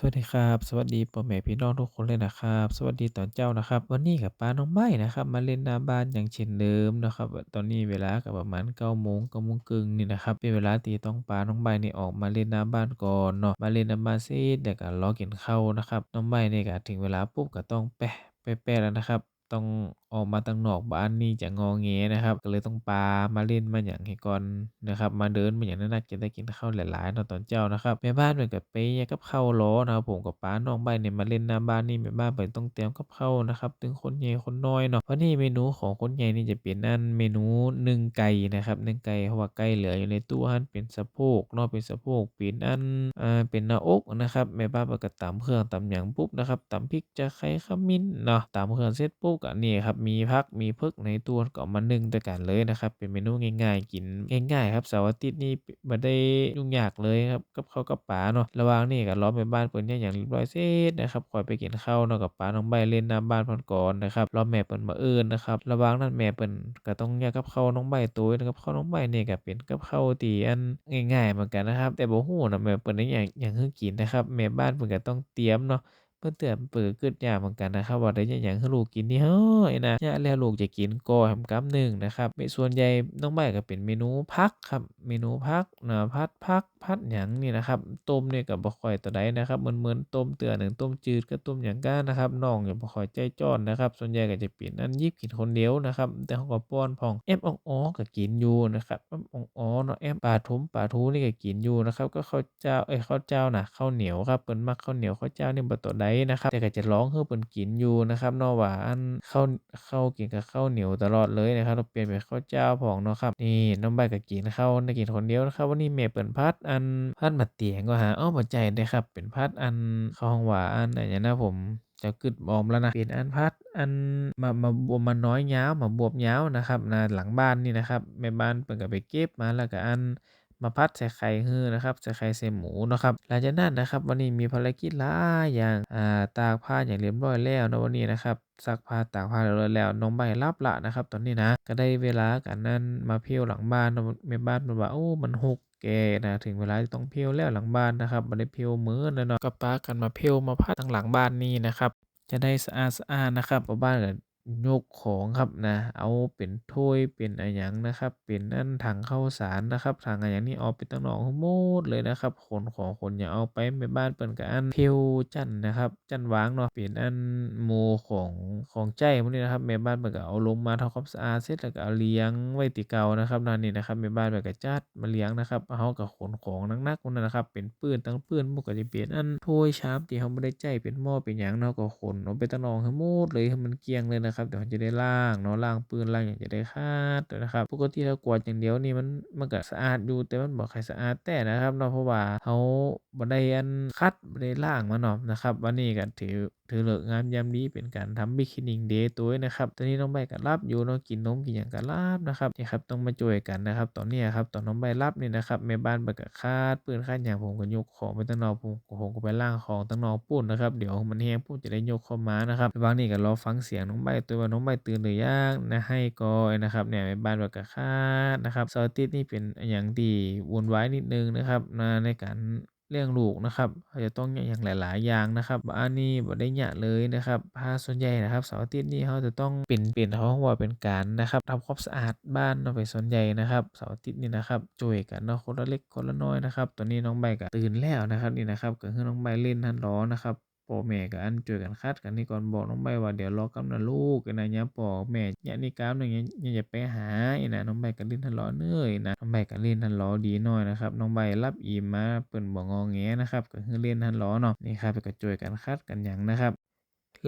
สวัสดีครับ สวัสดีพ่อแม่พี่น้องทุกคนเลยนะครับ สวัสดีตอนเจ้านะครับ วันนี้กับป้าน้องไม้นะครับ มาเล่นหน้าบ้านอย่างเช่นเดิมนะครับ ตอนนี้เวลาก็ประมาณ9โมงก้าโมงครึ่งนี่นะครับ เป็นเวลาตีต้องป้าน้องไม้นี่ออกมาเล่นหน้าบ้านก่อนเนาะ มาเล่นหน้าบ้านเสร็จเดี๋ยวก็รอกินข้าวนะครับ น้องไม้นี่ก็ถึงเวลาปุ๊บก็ต้องแปะแปะแล้วนะครับ ต้องออกมาตั้งนอกบ้านนี่จะงอแงนะครับ ก็เลยต้องปามาเล่นมาอย่างให้ก่อนนะครับ มาเดินมาอย่างนั้นน่าจะได้กินข้าวหลายๆเนาะตอนเช้านะครับแม่บ้านเพิ่นก็ไปกับข้าวรอนะครับผมกับป้าน้องใบเนี่ยมาเล่นหน้าบ้านนี่แม่บ้านเพิ่นต้องเตรียมกับข้าวนะครับถึงคนใหญ่คนน้อยเนาะวันนี้เมนูของคนใหญ่นี่จะเป็นอันเมนูหนึ่งไก่นะครับหนึ่งไก่เพราะว่าไก่เหลืออยู่ในตู้หันเป็นสะโพกเนาะเป็นสะโพกเป็นอันอ่าเป็นหน้าอกนะครับแม่บ้านเพิ่นก็ตำเครื่องตำหยังปุ๊บนะครับตำพริกตะไคร้ขมิ้นเนาะตำเครื่องเสร็จปุ๊บก็นี่ครับมีผักมีเผือกในตัวก็เอามานึ่งด้วยกันเลยนะครับ เป็นเมนูง่ายๆ กินง่ายๆครับเสาร์อาทิตย์นี่บ่ได้ยุ่งยากเลยครับกับข้าวกับปลาเนาะระหว่างนี้ก็รอแม่บ้านเพิ่นเฮ็ดหยังเรียบร้อยเสร็จนะครับคอยไปกินข้าวเนาะกับป้าน้องใบเล่นหน้าบ้านเพิ่นก่อนนะครับรอแม่เพิ่นมาเอิ้นนะครับระหว่างนั้นแม่เพิ่นก็ต้องแยกกับข้าวน้องใบตัวกับข้าวน้องใบเนี่ยก็เป็นกับข้าวที่อันง่ายๆเหมือนกันนะครับ แต่บ่ฮู้นะแม่เพิ่นเฮ็ดหยังหยังให้กินนะครับแม่บ้านเพิ่นก็ต้องเตรียมเนาะ เพิ่อนเตือนเปิดคิดยากเหมือนกันนะครับว่าได้เฮ็ดหยังให้ลูกกินนี่เฮ้ยนะยะแล้วลูกจะกินก่อแฮมกำหนึ่งนะครับในส่วนใหญ่น้องใบก็เป็นเมนูผักครับเมนูผักนะผัดผักผัดหยังนี่นะครับต้มเนี่ยก็บ่ค่อยเท่าใดนะครับเหมือนๆต้มเทื่อหนึ่งต้มจืดกับต้มหยังกะนนะครับน้องก็บ่ค่อยใจจ้อนนะครับ ส่วนใหญ่ก็จะเป็นอันยิบกินคนเดียวนะครับแต่เราก็ป้อนพ่องแอมอ่องก็กินอยู่นะครับแอมอ่องเนาะแอมปลาทุมปลาทูนี่ก็กินอยู่นะครับก็ข้าวเจ้าเอ๊ยข้าวเจ้าน่ะข้าวเหนียวครับเพิ่นมักข้าวเหนียวข้าวเจ้านี่บ่ตัวใดนะครับ แต่ก็จะร้องให้เพิ่นกินอยู่นะครับเนาะว่าอันข้าวข้าวกินกับข้าวเหนียวตลอดเลยนะครับเราเปลี่ยนเป็นข้าวเจ้าพ่องเนาะครับนี่น้องใบก็กินข้าวได้กินคนเดียวนะครับวันนี้แม่เปิ้นผัดอันผัดมักเตียงก็หาอ้อบ่ใจเด้ครับ เป็นผัดอันข้าวหวานอันหยังนะผมจะกึดบอมแล้วนะเป็นอันพัดอันมามาบวมมาน้อยยาวมาบวบยาวนะครับนะหลังบ้านนี่นะครับแม่บ้านเพิ่นก็ไปเก็บมาแล้วก็อัน มาพัดใส่ไข่ฮื้อนะครับใส่ไข่ใส่หมูเนาะครับหลังจากนั้นนะครับ วันนี้มีภารกิจหลายอย่างอ่าตากผ้าอย่างเรียบร้อยแล้วนะวันนี้นะครับซักผ้าตากผ้าเรียบร้อยแล้วน้องใบหลับล้วนะครับ ตอนนี้นะก็ได้เวลากันนั้นมาเพียวหลังบ้านนะแม่บ้านเพิ่นว่าโอ้มันหกแกนะถึงเวลาต้องเพียวแล้วหลังบ้านนะครับบ่ได้เพียวมื้อแล้วเนาะก็ปากันมาเพียวมาพัดทางหลังบ้านนี่นะครับจะได้สะอาดสะอาดนะครับเพราะบ้านก็ ยกของครับนะ เอาเป็นถ้วยเป็นอะหยังนะครับ เป็นอันถังข้าวสารนะครับถังอะหยังนี่เอาไปตั้งนอกหมดเลยนะครับขนของขนหยังเอาไปแม่บ้านเพิ่นก็อันเพลจั่นนะครับ จันวางเนาะเป็นอันหมู่ของของใจพวกนี้นะครับแม่บ้านเพิ่นก็เอาลงมาทำความสะอาดเสร็จแล้วก็เอาเรียงไว้ที่เก่านะครับนั่นนี่นะครับแม่บ้านเพิ่นก็จัดมาเรียงนะครับเราก็ขนของนักๆพวกนั้นนะครับ เป็นปื้นทั้งปื้นมันก็จะเป็นอันถ้วยชามที่เราบ่ได้ใช้เป็นหม้อเป็นหยังเนาะก็ขนเอาไปตั้งนอกให้หมดเลยให้มันเกลี้ยงเลยนะครับเดี๋ยวจะได้ล่างเนาะล่างปืนล่างอย่างจะได้คาดนะครับปกติเรากวาดอย่างเดียวนี่มันมันก็สะอาดอยู่แต่มันบอกใครสะอาดแต่นะครับเนาะเพราะว่าเขาบันไดอันคัดบ่ไดล่างมันเนาะนะครับวันนี้ก็ถือ ถือฤกษ์งามยามดีเป็นการทำ Beginning Day ตัวเองนะครับ ตอนนี้น้องใบก็หลับอยู่เนาะกินนมกินหยังก็หลับนะครับนี่ครับต้องมาช่วยกันนะครับ ตอนนี้ครับตอนน้องใบหลับนี่นะครับแม่บ้านเพิ่นก็คาดปืนคาดหยังผมก็ยกของไปตั้งนอกผมผมก็ไปล้างของตั้งนอกพู้นนะครับเดี๋ยวมันแห้งปุ๊บจะได้ยกเข้ามานะครับระหว่างนี้ก็รอฟังเสียงน้องใบตัวว่าน้องใบตื่นหรือยังนะให้ก่อนนะครับเนี่ยแม่บ้านเพิ่นก็คาดนะครับเสาร์อาทิตย์นี่เป็นอะหยังที่วุ่นวายนิดนึงนะครับในการ เลี้ยงลูกนะครับเขาจะต้องอย่างหลาย ๆ อย่างนะครับอันนี้บ่ได้ยาเลยนะครับพาส่วนใหญ่นะครับเสาร์อาทิตย์นี่เขาจะต้องเปลี่ยนเปลี่ยนเขาว่าเป็นการนะครับทำความสะอาดบ้านเอาไปส่วนใหญ่นะครับเสาร์อาทิตย์นี่นะครับช่วยกันเนาะคนละเล็กคนละน้อยนะครับตอนนี้น้องใบก็ตื่นแล้วนะครับนี่นะครับก็คือน้องใบเล่นหั้นล้อนะครับ พ่อแม่ก็อันช่วยกันคัดกันนี่ก่อนบอกน้องใบว่าเดี๋ยวรอกำนะลูกนะยามพ่อแม่ยะนี่กำเนี่ยอย่าอย่าไปหาอีนะน้องใบก็เล่นทันล้อเนื่อยนะน้องใบก็เล่นทันล้อดีหน่อยนะครับน้องใบรับอิ่มมาเปิ่นบ่งอแงนะครับก็คือเล่นทันล้อเนาะนี่ครับก็ช่วยกันคัดกันอย่างนะครับ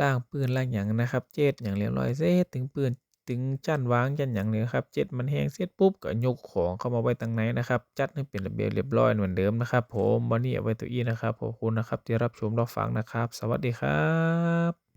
ล่างปืนล่างอย่างนะครับ เจ็ดอย่างเรียบร้อยเสร็จถึงปืน ถึงจันวางจันหยังนี่ครับเจ็ดมันแห้งเสร็จปุ๊บก็ยกของเข้ามาไว้ตรงไหนนะครับ จัดให้เป็นระเบียบเรียบร้อยเหมือนเดิมนะครับ ผมวันนี้เอาไว้ตัวอี้นะครับขอบคุณนะครับที่รับชมรับฟังนะครับ สวัสดีครับ